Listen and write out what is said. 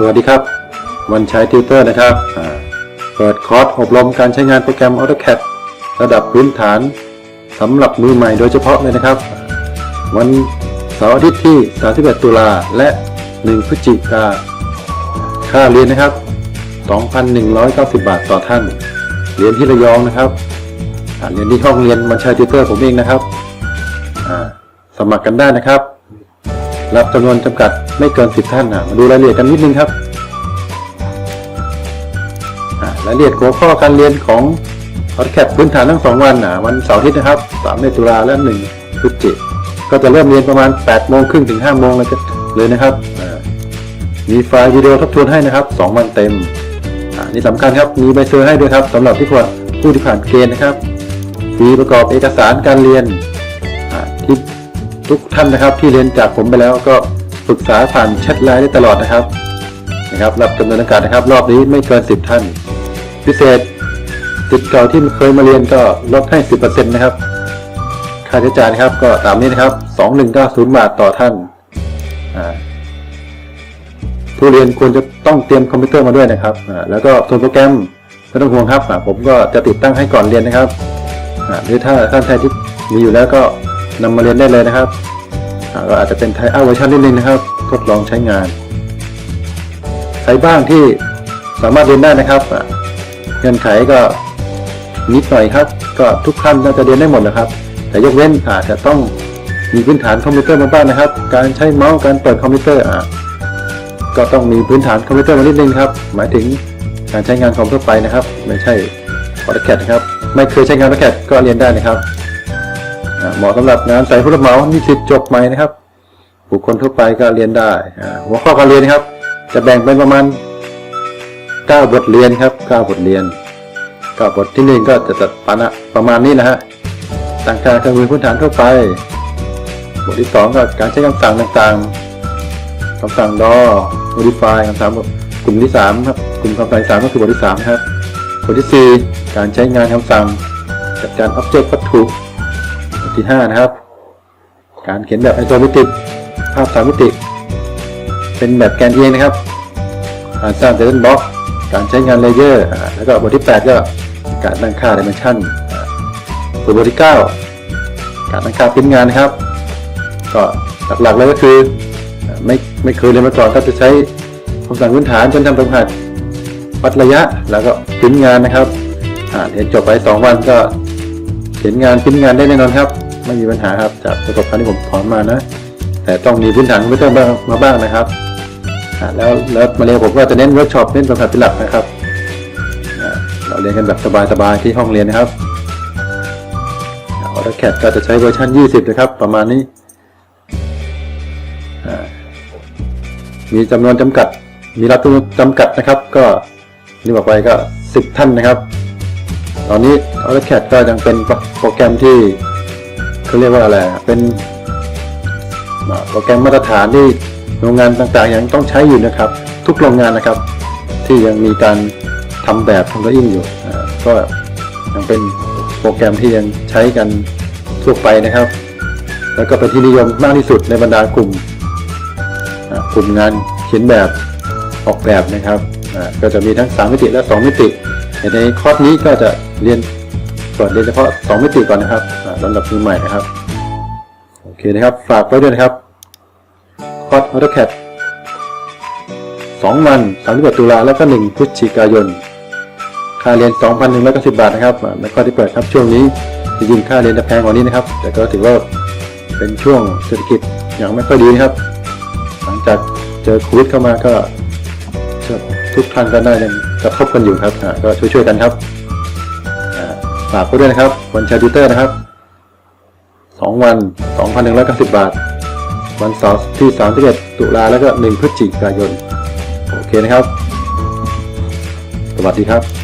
สวัสดีครับ วันใช้ติวเตอร์นะครับ เปิดคอร์สอบรมการใช้งานโปรแกรม AutoCAD ระดับพื้นฐานสำหรับมือใหม่โดยเฉพาะเลยนะครับ วันเสาร์อาทิตย์ที่ 31 ตุลาและ 1 พฤศจิกา ค่าเรียนนะครับ 2,190 บาทต่อท่าน เรียนที่ระยองนะครับเรียนที่ห้องเรียนวันชัยติวเตอร์ผมเองนะครับ สมัครกันได้นะครับ รับจำนวนจำกัดไม่เกิน 10 ท่านอะมาดูรายละเอียดกันนิดนึงครับรายละเอียดหัวข้อการเรียนของ AutoCAD พื้นฐานทั้ง2วันอะวันเสาร์อาทิตย์นะครับ3ตุลาและ1พฤศจิกก็จะเริ่มเรียนประมาณ8โมงครึ่งถึง5โมงเลยเลยนะครับ มีไฟล์วิดีโอทบทวนให้นะครับ 2 วันเต็มอ่านี่สำคัญครับมีใบเซอร์ให้ด้วยครับสำหรับที่ควรผู้ที่ผ่านเกณฑ์นะครับฟรีประกอบเอกสารการเรียนที่ ทุกท่านนะครับที่เรียนจากผมไปแล้วก็ปรึกษาผ่านแชทไลน์ได้ตลอดนะครับนะครับ รับจำนวนอากาศนะครับ รอบนี้ไม่เกิน 10 ท่าน พิเศษติดเก่าที่เคยมาเรียนก็ลดให้ 10%นะครับ ค่าใช้จ่ายนะครับก็ตามนี้นะครับ 2190 บาทต่อท่านผู้เรียนควรจะต้องเตรียมคอมพิวเตอร์มาด้วยนะครับอ่าแล้วก็ส่วนโปรแกรมไม่ต้องห่วงครับ ผมก็จะติดตั้งให้ก่อนเรียนนะครับอ่าหรือถ้าท่านใดที่มีอยู่แล้วก็ นำมาเรียนได้เลยนะครับก็อาจจะเป็นไทยเอาเวอร์ชันนิดนึงนะครับทดลองใช้งาน ใครบ้างที่สามารถเรียนได้นะครับเงื่อนไขก็นิดหน่อยครับ ก็ทุกท่านน่าจะเรียนได้หมดนะครับ แต่ยกเว้นอาจจะต้องมีพื้นฐานคอมพิวเตอร์มาบ้างนะครับ การใช้เมาส์การเปิดคอมพิวเตอร์อ่าก็ต้องมีพื้นฐานคอมพิวเตอร์มานิดนึงครับ หมายถึงการใช้งานคอมทั่วไปนะครับ ไม่ใช่ AutoCAD นะครับ ไม่เคยใช้งาน AutoCAD ก็เรียนได้นะครับ เหมาะสำหรับงานสายผู้รับเหมานิสิตจบใหม่นะครับ บุคคลทั่วไปก็เรียนได้หัวข้อการเรียนนะครับ จะแบ่งเป็นประมาณ 9 บทเรียนครับ 9 บทเรียนก็บทที่หนึ่งก็จะประมาณประมาณนี้นะฮะต่างการเครื่องมือพื้นฐานทั่วไป บทที่สองก็การใช้คำสั่งต่างๆคำสั่ง DO modify คำสั่งกลุ่มที่สามครับกลุ่มคำสั่งสามก็คือบทที่สามครับบทที่สี่การใช้งานคำสั่งจัดการ object วัตถุ ทที่ห้านะครับ การเขียนแบบไอโซเมตริกภาพสามมิติ เป็นแบบแกนเองนะครับ การสร้างเดนบล็อกการใช้งานเลเยอร์ แล้วก็บทที่ 8 ก็การตั้งค่าดิเมนชันส่วนบทที่ 9 การตั้งค่าพิมพ์งานนะครับ ก็หลักๆเลยก็คือไม่ไม่เคยเรียนมาก่อนก็จะใช้คำสั่งพื้นฐานจนทำสัมผัสวัดระยะแล้วก็พิมพ์งานนะครับเรียนจบไป 2 วันก็เขียนงานพิมพ์งานได้แน่นอนครับ ไม่มีปัญหาครับจากประสบการณ์ที่ผมสอนมานะ แต่ต้องมีพื้นฐานคอมพิวเตอร์บ้างมาบ้างนะครับแล้วแล้วมาเรียนผมก็จะเน้นเวิร์กช็อปเน้นสัมผัสเป็นหลักนะครับเราเรียนกันแบบสบายๆที่ห้องเรียนนะครับออ t o c a d ก็จะใช้เวอร์ชัน20 นะครับ ประมาณนี้ มีจำนวนจำกัด มีรับจำนวนจำกัดนะครับ ก็นี่บอกไปก็ 10 ท่านนะครับ ตอนนี้ AutoCAD ก็ยังเป็นโปรแกรมที่ เขาเรียกว่าอะไรเป็นโปรแกรมมาตรฐานที่โรงงานต่างๆยังต้องใช้อยู่นะครับ ทุกโรงงานนะครับ ที่ยังมีการทำแบบทำตัวอิงอยู่ก็ยังเป็นโปรแกรมที่ยังใช้กันทั่วไปนะครับ แล้วก็เป็นที่นิยมมากที่สุดในบรรดากลุ่มกลุ่มงานเขียนแบบออกแบบนะครับก็จะมีทั้ง 3 มิติและ 2 มิติ ในคอร์สนี้ก็จะเรียนก่อนเรียนเฉพาะ 2 มิติก่อนนะครับ สำหรับมือใหม่นะครับ โอเคนะครับ ฝากไว้ด้วยนะครับคอร์ส AutoCAD 2วัน31ตุลาแล้วก็ 1 พฤศจิกายน ค่าเรียน 2,190 บาทนะครับอ่าแล้วก็ที่เปิดครับช่วงนี้จริงๆค่าเรียนจะแพงกว่านี้นะครับ แต่ก็ถือว่าเป็นช่วงเศรษฐกิจอย่างไม่ค่อยดีนะครับ หลังจากเจอโควิดเข้ามาก็ทุกท่านก็ได้ยังกระทบกันอยู่ครับก็ช่วยๆกันครับฝากไว้ด้วยนะครับวันชาดิเตอร์นะครับ 2 วัน 2,190 บาท วันเสาร์ที่ 31 ตุลาแล้วก็ 1 พฤศจิกายน โอเคนะครับ สวัสดีครับ